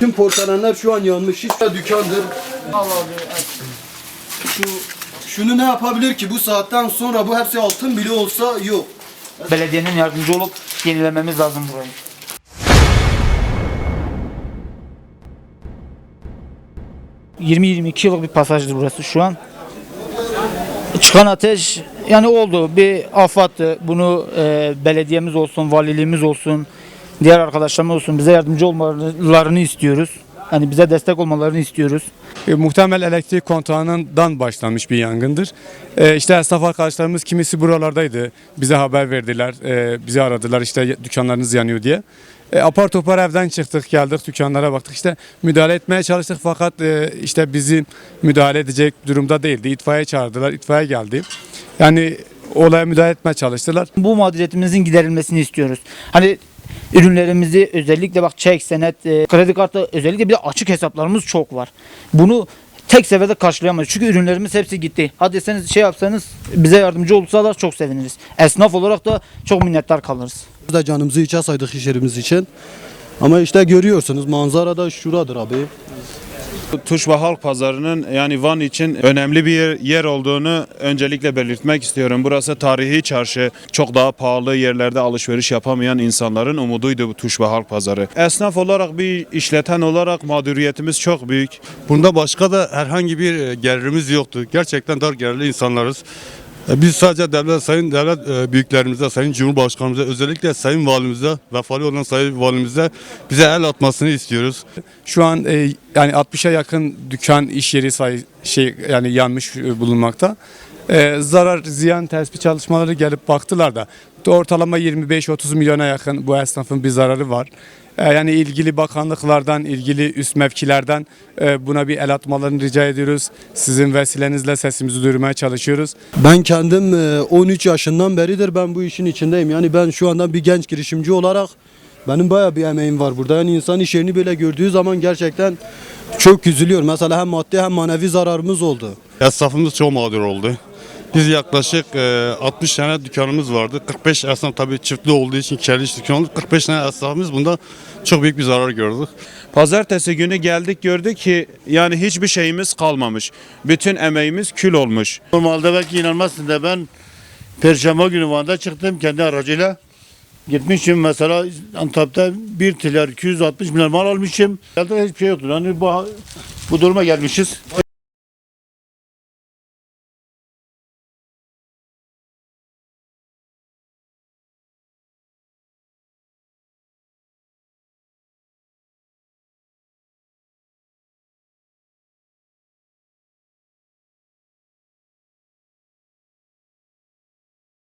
Tüm porselenler şu an yanmış. Hiç de dükkandır. Şu, şunu ne yapabilir ki bu saatten sonra bu hepsi altın bile olsa yok. Belediyenin yardımcı olup yenilememiz lazım burayı. ...20-22 yıllık bir pasajdır burası şu an. Çıkan ateş yani oldu bir afattı. Bunu e, belediyemiz olsun, valiliğimiz olsun, diğer arkadaşlarımız olsun bize yardımcı olmalarını istiyoruz. Hani bize destek olmalarını istiyoruz. E, muhtemel elektrik kontağından başlamış bir yangındır. E, işte esnaf arkadaşlarımız kimisi buralardaydı. Bize haber verdiler, e, bizi aradılar işte dükkanlarınız yanıyor diye. E, apar topar evden çıktık geldik dükkanlara baktık işte müdahale etmeye çalıştık fakat e, işte bizi müdahale edecek durumda değildi. İtfaiye çağırdılar, itfaiye geldi. Yani olaya müdahale etmeye çalıştılar. Bu mağduriyetimizin giderilmesini istiyoruz. Hani ürünlerimizi özellikle bak çek, senet, e, kredi kartı özellikle bir de açık hesaplarımız çok var. Bunu tek seferde karşılayamayız. Çünkü ürünlerimiz hepsi gitti. Hadi deseniz şey yapsanız bize yardımcı olsalar çok seviniriz. Esnaf olarak da çok minnettar kalırız. Biz de canımızı içe saydık iş yerimiz için. Ama işte görüyorsunuz manzara da şuradır abi. Tuşba Halk Pazarı'nın yani Van için önemli bir yer, yer olduğunu öncelikle belirtmek istiyorum. Burası tarihi çarşı. Çok daha pahalı yerlerde alışveriş yapamayan insanların umuduydu bu Tuşba Halk Pazarı. Esnaf olarak bir işleten olarak mağduriyetimiz çok büyük. Bunda başka da herhangi bir e, gelirimiz yoktu. Gerçekten dar gelirli insanlarız. E, Biz sadece devlet, sayın devlet e, büyüklerimize, sayın cumhurbaşkanımıza, özellikle sayın valimize, vefalı olan sayın valimize bize el atmasını istiyoruz. Şu an e, yani 60'a yakın dükkan iş yeri say şey yani yanmış e, bulunmakta. E, zarar ziyan tespit çalışmaları gelip baktılar da ortalama 25-30 milyona yakın bu esnafın bir zararı var. E, yani ilgili bakanlıklardan, ilgili üst mevkilerden e, buna bir el atmalarını rica ediyoruz. Sizin vesilenizle sesimizi duyurmaya çalışıyoruz. Ben kendim e, 13 yaşından beridir ben bu işin içindeyim. Yani ben şu anda bir genç girişimci olarak benim bayağı bir emeğim var burada. Yani insan iş yerini böyle gördüğü zaman gerçekten çok üzülüyor. Mesela hem maddi hem manevi zararımız oldu. Esnafımız çok mağdur oldu. Biz yaklaşık e, 60 tane dükkanımız vardı. 45 esnaf tabii çiftli olduğu için kendi iş dükkanı oldu. 45 tane esnafımız bunda çok büyük bir zarar gördük. Pazartesi günü geldik gördük ki yani hiçbir şeyimiz kalmamış. Bütün emeğimiz kül olmuş. Normalde belki inanmazsın da ben Perşembe günü Van'da çıktım kendi aracıyla. Gitmişim mesela Antep'te 1 milyar 260 milyar mal almışım. Elde hiçbir şey yoktu. Yani bu, bu duruma gelmişiz.